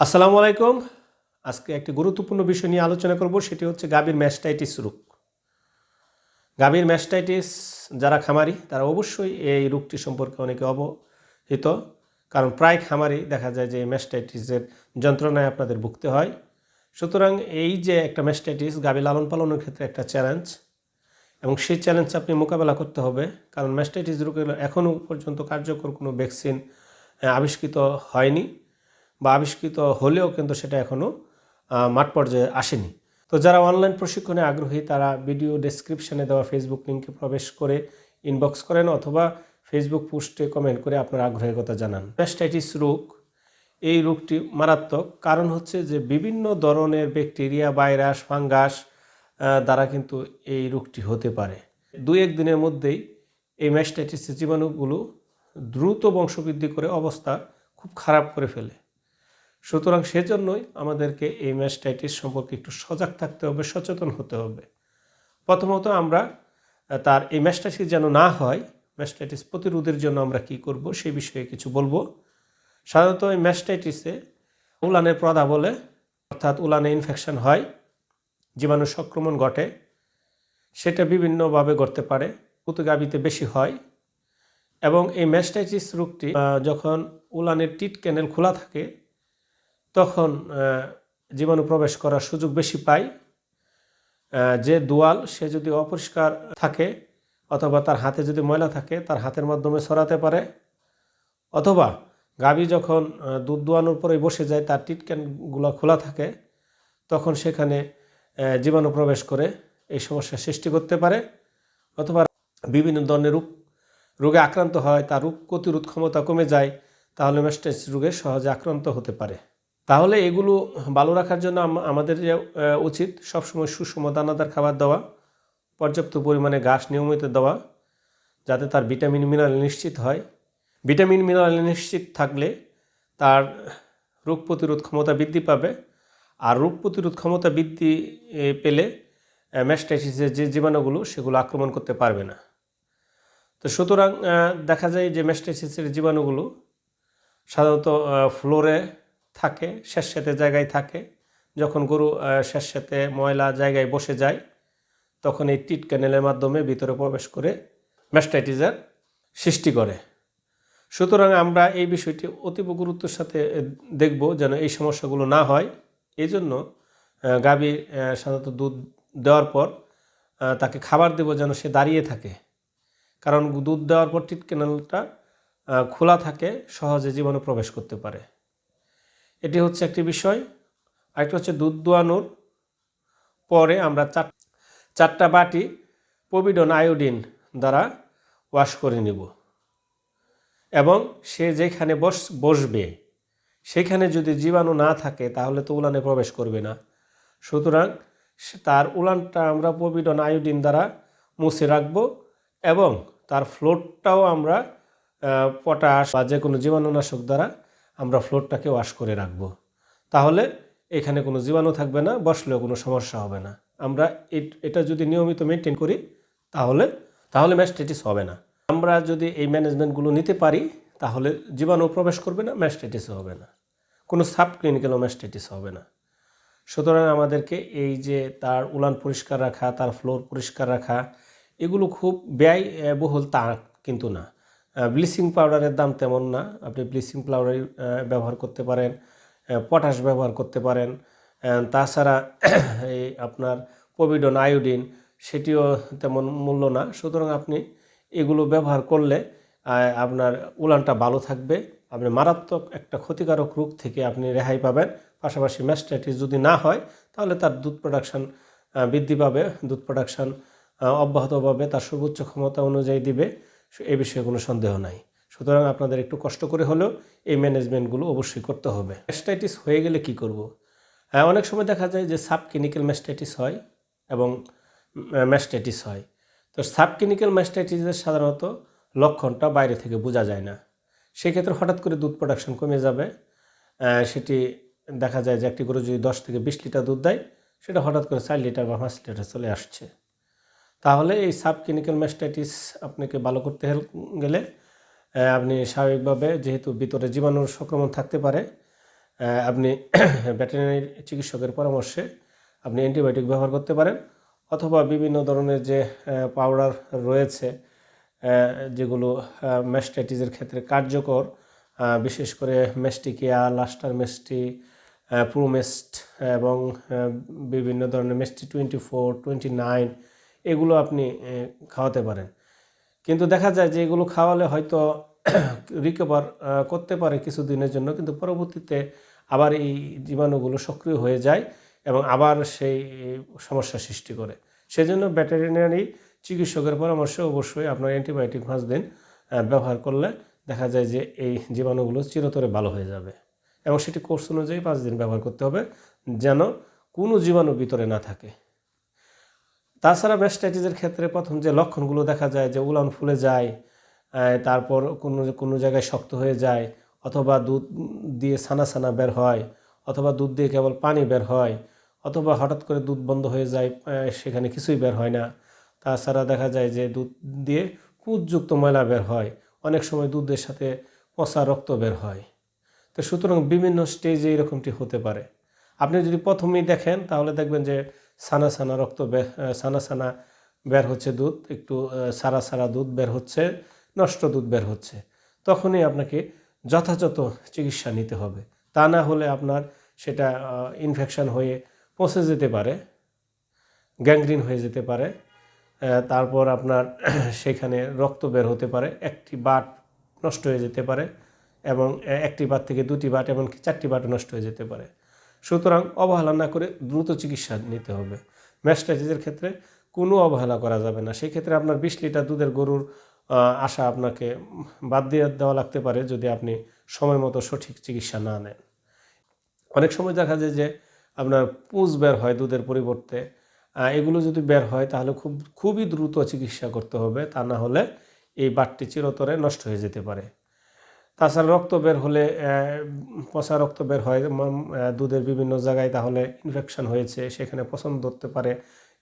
আসসালামু আলাইকুম। আজকে একটি গুরুত্বপূর্ণ বিষয় নিয়ে আলোচনা করব, সেটি হচ্ছে গাভীর ম্যাস্টাইটিস রোগ। গাভীর ম্যাস্টাইটিস যারা খামারি, তারা অবশ্যই এই রোগটি সম্পর্কে অনেকে অবহিত, কারণ প্রায় খামারি দেখা যায় যে ম্যাস্টাইটিসের যন্ত্রণায় আপনাদের ভুগতে হয়। সুতরাং এই যে একটা ম্যাস্টাইটিস, গাভী লালন পালনের ক্ষেত্রে একটা চ্যালেঞ্জ, এবং সেই চ্যালেঞ্জ আপনি মোকাবেলা করতে হবে, কারণ ম্যাস্টাইটিস রোগের এখনও পর্যন্ত কার্যকর কোনো ভ্যাকসিন আবিষ্কৃত হয়নি। বা আবিষ্কৃত হলেও কিন্তু সেটা এখনও মাঠ পর্যায়ে আসেনি। তো যারা অনলাইন প্রশিক্ষণে আগ্রহী, তারা ভিডিও ডেসক্রিপশনে দেওয়া ফেসবুক লিঙ্কে প্রবেশ করে ইনবক্স করেন অথবা ফেসবুক পোস্টে কমেন্ট করে আপনার আগ্রহের কথা জানান। প্যাস্টাইটিস রোগ, এই রোগটি মারাত্মক। কারণ হচ্ছে যে বিভিন্ন ধরনের ব্যাকটেরিয়া ভাইরাস ফাঙ্গাস দ্বারা কিন্তু এই রোগটি হতে পারে। দুই এক দিনের মধ্যেই এই ম্যাস্টাইটিসের জীবাণুগুলো দ্রুত বংশবৃদ্ধি করে অবস্থা খুব খারাপ করে ফেলে। সুতরাং সেজন্যই আমাদেরকে এই ম্যাস্টাইটিস সম্পর্কে একটু সজাগ থাকতে হবে, সচেতন হতে হবে। প্রথমত আমরা তার এই ম্যাস্টাইটিস যেন না হয়, ম্যাস্টাইটিস প্রতিরোধের জন্য আমরা কি করব সেই বিষয়ে কিছু বলব। সাধারণত এই ম্যাস্টাইটিসে উলানের প্রদা বলে, অর্থাৎ উলানে ইনফেকশন হয়, জীবাণু সংক্রমণ ঘটে, সেটা বিভিন্নভাবে ঘটতে পারে পুতুগাবিতে বেশি হয়, এবং এই ম্যাস্টাইটিস রোগটি যখন উলানের টিট ক্যানেল খোলা থাকে তখন জীবাণু প্রবেশ করার সুযোগ বেশি পায় যে দুয়াল সে যদি অপরিষ্কার থাকে অথবা তার হাতে যদি ময়লা থাকে, তার হাতের মাধ্যমে ছড়াতে পারে। অথবা গাভী যখন দুধ দোয়ানোর পরে বসে যায়, তার টিটক্যানগুলো খোলা থাকে, তখন সেখানে জীবাণু প্রবেশ করে, এই সমস্যার সৃষ্টি করতে পারে। অথবা বিভিন্ন ধরনের রোগ, রোগে আক্রান্ত হয়, তার রোগ প্রতিরোধ ক্ষমতা কমে যায়, তাহলে ম্যাস্টাইটিস রোগে সহজে আক্রান্ত হতে পারে। তাহলে এগুলো ভালো রাখার জন্য আমাদের যে উচিত সবসময় সুষম দানাদার খাবার দেওয়া, পর্যাপ্ত পরিমাণে ঘাস নিয়মিত দেওয়া, যাতে তার ভিটামিন, মিনারেল নিশ্চিত হয়। ভিটামিন, মিনারেল নিশ্চিত থাকলে তার রোগ প্রতিরোধ ক্ষমতা বৃদ্ধি পাবে। আর রোগ প্রতিরোধ ক্ষমতা বৃদ্ধি পেলে ম্যাস্টাইটিসের যে জীবাণুগুলো, সেগুলো আক্রমণ করতে পারবে না। তো সুতরাং দেখা যায় যে ম্যাস্টাইটিসের জীবাণুগুলো সাধারণত ফ্লোরে থাকে স্যাঁতস্যাঁতে জায়গায় থাকে। যখন গরু স্যাঁতস্যাঁতে ময়লা জায়গায় বসে যায়, তখন এই টিট ক্যানেলের মাধ্যমে ভিতরে প্রবেশ করে ম্যাস্টাইটিসের সৃষ্টি করে। সুতরাং আমরা এই বিষয়টি অতীব গুরুত্বের সাথে দেখব যেন এই সমস্যাগুলো না হয়। এই জন্য গাভী সাধারণত দুধ দেওয়ার পর তাকে খাবার দেব যেন সে দাঁড়িয়ে থাকে। কারণ দুধ দেওয়ার পর টিট ক্যানেলটা খোলা থাকে, সহজে জীবনে প্রবেশ করতে পারে। এটি হচ্ছে একটি বিষয়। আরেকটি হচ্ছে দুধ দোয়ানোর পরে আমরা চার চারটা বাটি পবিডন আয়োডিন দ্বারা ওয়াশ করে নেব। এবং সে যেখানে বস বসবে, সেখানে যদি জীবাণু না থাকে, তাহলে তো উলানে প্রবেশ করবে না। সুতরাং তার উলানটা আমরা পবিডন আয়োডিন দ্বারা মুছে রাখব এবং তার ফ্লোরটাও আমরা পটাশ বা যে কোনো জীবাণুনাশক দ্বারা আমরা ফ্লোরটাকে ওয়াশ করে রাখব। তাহলে এখানে কোনো জীবাণু থাকবে না, বসলেও কোনো সমস্যা হবে না। আমরা এট- যদি নিয়মিত মেনটেন করি, তাহলে তাহলে ম্যাস্টাইটিস হবে না। আমরা যদি এই ম্যানেজমেন্টগুলো নিতে পারি, তাহলে জীবাণু প্রবেশ করবে না ম্যাস্টাইটিসও হবে না। কোনো সাব ক্লিনিক্যালও ম্যাস্টাইটিস হবে না। সুতরাং আমাদেরকে এই যে তার উলান পরিষ্কার রাখা, তার ফ্লোর পরিষ্কার রাখা, এগুলো খুব ব্যয় বহুল তা কিন্তু না। ব্লিচিং পাউডারের দাম তেমন না। আপনি ব্লিচিং পাউডার ব্যবহার করতে পারেন পটাশ ব্যবহার করতে পারেন। তাছাড়া এই আপনার পভিডন আয়োডিন, সেটিও তেমন মূল্য না। সুতরাং আপনি এগুলো ব্যবহার করলে আপনার উলানটা ভালো থাকবে। আপনি মারাত্মক একটা ক্ষতিকারক রোগ থেকে আপনি রেহাই পাবেন। পাশাপাশি ম্যাস্টাইটিস যদি না হয়, তাহলে তার দুধ প্রোডাকশন বৃদ্ধি পাবে। দুধ প্রোডাকশন অব্যাহতভাবে তার সর্বোচ্চ ক্ষমতা অনুযায়ী দিবে। এই বিষয়ে কোনো সন্দেহ নাই। সুতরাং আপনাদের একটু কষ্ট করে হলেও এই ম্যানেজমেন্টগুলো অবশ্যই করতে হবে। ম্যাস্টাইটিস হয়ে গেলে কি করব? হ্যাঁ, অনেক সময় দেখা যায় যে সাব ক্লিনিক্যাল ম্যাস্টাইটিস হয় এবং ম্যাস্টাইটিস হয়। তো সাব ক্লিনিক্যাল ম্যাস্টাইটিসের সাধারণত লক্ষণটা বাইরে থেকে বোঝা যায় না। সেক্ষেত্রে হঠাৎ করে দুধ প্রোডাকশন কমে যাবে। সেটি দেখা যায় যে একটি গরু যদি দশ থেকে বিশ লিটার দুধ দেয় সেটা হঠাৎ করে চার লিটার বা পাঁচ লিটার চলে আসছে। তাহলে এই সাব ক্লিনিক্যাল ম্যাস্টাইটিস আপনাকে ভালো করতে গেলে আপনি স্বাভাবিকভাবে যেহেতু ভিতরে জীবাণুর সংক্রমণ থাকতে পারে আপনি ভেটেরিনারি চিকিৎসকের পরামর্শে আপনি অ্যান্টিবায়োটিক ব্যবহার করতে পারেন, অথবা বিভিন্ন ধরনের যে পাউডার রয়েছে যেগুলো ম্যাস্টাইটিসের ক্ষেত্রে কার্যকর বিশেষ করে মেস্টিকিয়া লাস্টার মেস্টি প্রোমেস্ট এবং বিভিন্ন ধরনের মেস্টি টোয়েন্টি ফোর টোয়েন্টি নাইন এগুলো আপনি খাওয়াতে পারেন। কিন্তু দেখা যায় যে এগুলো খাওয়ালে হয়তো রিকভার করতে পারে কিছুদিনের জন্য, কিন্তু পরবর্তীতে আবার এই জীবাণুগুলো সক্রিয় হয়ে যায় এবং আবার সেই সমস্যা সৃষ্টি করে। সেজন্য ভেটেরিনারি চিকিৎসকের পরামর্শে অবশ্যই আপনার অ্যান্টিবায়োটিক পাঁচ দিন ব্যবহার করলে দেখা যায় যে এই জীবাণুগুলো চিরতরে ভালো হয়ে যাবে। এবং সেটি কোর্স অনুযায়ী পাঁচ দিন ব্যবহার করতে হবে, যেন কোনো জীবাণু ভিতরে না থাকে। তাছাড়া ম্যাস্টাইটিসের ক্ষেত্রে প্রথম যে লক্ষণগুলো দেখা যায়, যে উলান ফুলে যায় তারপর কোনো কোনো জায়গায় শক্ত হয়ে যায়, অথবা দুধ দিয়ে ছানা ছানা বের হয়, অথবা দুধ দিয়ে কেবল পানি বের হয়, অথবা হঠাৎ করে দুধ বন্ধ হয়ে যায় সেখানে কিছুই বের হয় না। তাছাড়া দেখা যায় যে দুধ দিয়ে পুজযুক্ত ময়লা বের হয়, অনেক সময় দুধের সাথে পচা রক্ত বের হয়। তো সুতরাং বিভিন্ন স্টেজে এরকমটি হতে পারে। আপনি যদি প্রথমেই দেখেন, তাহলে দেখবেন যে সানা সানা রক্ত সানা সানা বের হচ্ছে দুধ, একটু সারা সারা দুধ বের হচ্ছে, নষ্ট দুধ বের হচ্ছে। তখনই আপনাকে যথাযথ চিকিৎসা নিতে হবে। তা না হলে আপনার সেটা ইনফেকশন হয়ে পচে যেতে পারে গ্যাংগ্রিন হয়ে যেতে পারে তারপর আপনার সেখানে রক্ত বের হতে পারে, একটি বাট নষ্ট হয়ে যেতে পারে এবং একটি বাট থেকে দুটি বাট, এমনকি চারটি বাট নষ্ট হয়ে যেতে পারে। সুতরাং অবহেলা না করে দ্রুত চিকিৎসা নিতে হবে। ম্যাস্টাইটিসের ক্ষেত্রে কোনো অবহেলা করা যাবে না। সেই ক্ষেত্রে আপনার বিশ লিটার দুধের গরুর আশা আপনাকে বাদ দিয়ে দেওয়া লাগতে পারে যদি আপনি সময় মতো সঠিক চিকিৎসা না নেন। অনেক সময় দেখা যায় যে আপনার পুঁজ বের হয় দুধের পরিবর্তে। এগুলো যদি বের হয় তাহলে খুব, খুবই দ্রুত চিকিৎসা করতে হবে। তা না হলে এই বাটটি চিরতরে নষ্ট হয়ে যেতে পারে। তাছাড়া রক্ত বের হলে পচা রক্ত বের হয় দুধের বিভিন্ন জায়গায় তাহলে ইনফেকশন হয়েছে, সেখানে পছন্দ ধরতে পারে।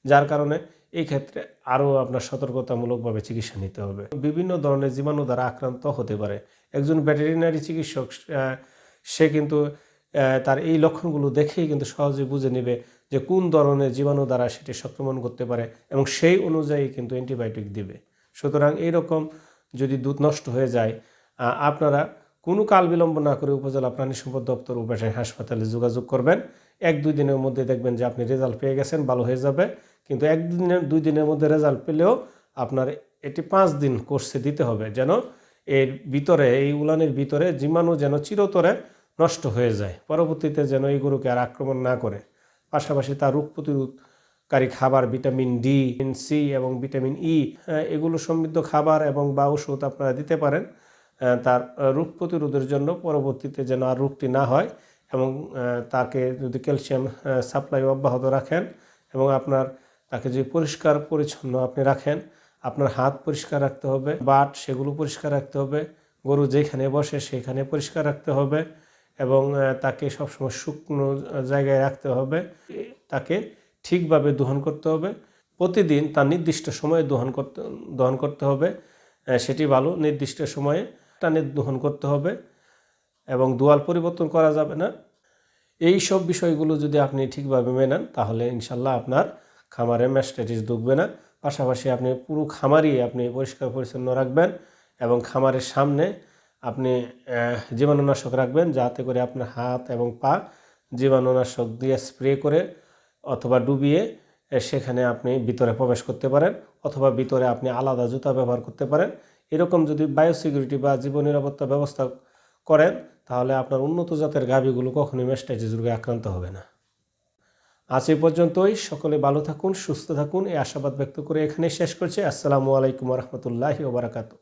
যার কারণে এই ক্ষেত্রে আরও আপনার সতর্কতামূলকভাবে চিকিৎসা নিতে হবে। বিভিন্ন ধরনের জীবাণু দ্বারা আক্রান্ত হতে পারে। একজন ভেটেরিনারি চিকিৎসক সে কিন্তু তার এই লক্ষণগুলো দেখেই কিন্তু সহজে বুঝে নেবে যে কোন ধরনের জীবাণু দ্বারা সেটি সংক্রমণ করতে পারে এবং সেই অনুযায়ী কিন্তু অ্যান্টিবায়োটিক দিবে। সুতরাং এইরকম যদি দুধ নষ্ট হয়ে যায় আপনারা কোনো কাল বিলম্ব না করে উপজেলা প্রাণী সম্পদ দপ্তর ও ভেটেরিনারি হাসপাতালে যোগাযোগ করবেন। এক, দুই দিনের মধ্যে দেখবেন যে আপনি রেজাল্ট পেয়ে গেছেন, ভালো হয়ে যাবে। কিন্তু এক দিনের, দুই দিনের মধ্যে রেজাল্ট পেলেও আপনার এটি পাঁচ দিন কোর্সে দিতে হবে যেন এর ভিতরে, এই উলানের ভিতরে জীবাণু যেন চিরতরে নষ্ট হয়ে যায়। পরবর্তীতে যেন এই গরুকে আর আক্রমণ না করে। পাশাপাশি তার রোগ প্রতিরোধকারী খাবার ভিটামিন ডি সি এবং ভিটামিন ই এগুলো সমৃদ্ধ খাবার এবং বা ওষুধ আপনারা দিতে পারেন। তার রোগ প্রতিরোধের জন্য পরবর্তীতে যেন আর রোগটি না হয় এবং তাকে যদি ক্যালসিয়াম সাপ্লাই অব্যাহত রাখেন এবং আপনার, তাকে যদি পরিষ্কার পরিচ্ছন্ন আপনি রাখেন, আপনার হাত পরিষ্কার রাখতে হবে, বাট সেগুলো পরিষ্কার রাখতে হবে, গরু যেখানে বসে সেখানে পরিষ্কার রাখতে হবে এবং তাকে সবসময় শুকনো জায়গায় রাখতে হবে তাকে ঠিকভাবে দহন করতে হবে, প্রতিদিন তার নির্দিষ্ট সময়ে দহন করতে দহন করতে হবে সেটি ভালো নির্দিষ্ট সময়ে টানে দহন করতে হবে এবং দোয়াল পরিবর্তন করা যাবে না। এই সব বিষয়গুলো যদি আপনি ঠিকভাবে মেনেন, তাহলে ইনশাল্লাহ আপনার খামারে ম্যাস্টাইটিস ঢুকবে না। পাশাপাশি আপনি পুরো খামারই আপনি পরিষ্কার পরিচ্ছন্ন রাখবেন এবং খামারের সামনে আপনি জীবাণুনাশক রাখবেন যাতে করে আপনার হাত এবং পা জীবাণুনাশক দিয়ে স্প্রে করে অথবা ডুবিয়ে সেখানে আপনি ভিতরে প্রবেশ করতে পারেন অথবা ভিতরে আপনি আলাদা জুতা ব্যবহার করতে পারেন। এরকম যদি বায়োসিকিউরিটি বা জীবন নিরাপত্তা ব্যবস্থা করেন, তাহলে আপনার উন্নত জাতের গাভীগুলো কখনোই মেস্টাইটিস রোগে আক্রান্ত হবে না। আজ এই পর্যন্তই। সকলে ভালো থাকুন, সুস্থ থাকুন। এই আশাবাদ ব্যক্ত করে এখানে শেষ করছি। আসসালামু আলাইকুম রহমতুল্লাহি ওবরাকাতু